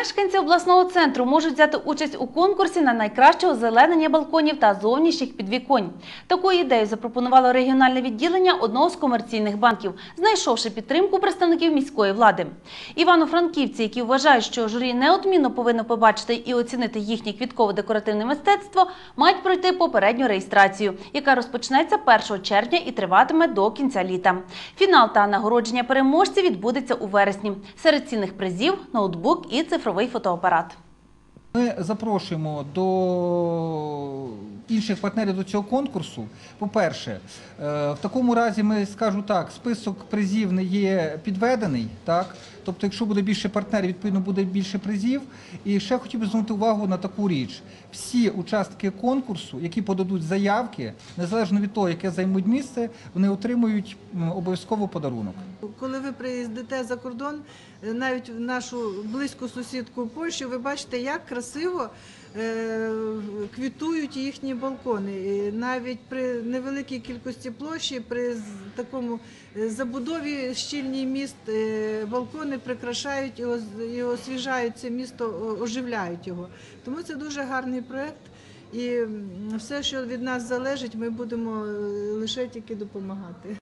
Мешканці обласного центру можуть взяти участь у конкурсі на найкраще озеленення балконів та зовнішніх підвіконь. Таку ідею запропонувало регіональне відділення одного з комерційних банків, знайшовши підтримку представників міської влади. Івано-франківці, які вважають, що журі неодмінно повинно побачити і оцінити їхнє квітково-декоративне мистецтво, мають пройти попередню реєстрацію, яка розпочнеться 1 червня і триватиме до кінця літа. Фінал та нагородження переможців відбудеться у вересні. Серед цінних призів ноутбук і цифровий фотоапарат. Ми запрошуємо до інших партнерів до цього конкурсу. По-перше, е, в такому разі ми скажу так, список призів не є підведений. Так? Тобто, якщо буде більше партнерів, відповідно буде більше призів. І ще хотів би звернути увагу на таку річ: всі учасники конкурсу, які подадуть заявки, незалежно від того, яке займуть місце, вони отримують обов'язково подарунок. Коли ви приїздите за кордон, е, навіть в нашу близьку сусідку Польщу, ви бачите, як красиво квітують їхні балкони. І навіть при невеликій кількості площі, при такому е, забудові щільній міст, е, балкони прикрашають і освіжають це місто, оживляють його. Тому це дуже гарний проект. І все, що від нас залежить, ми будемо е, лише тільки допомагати.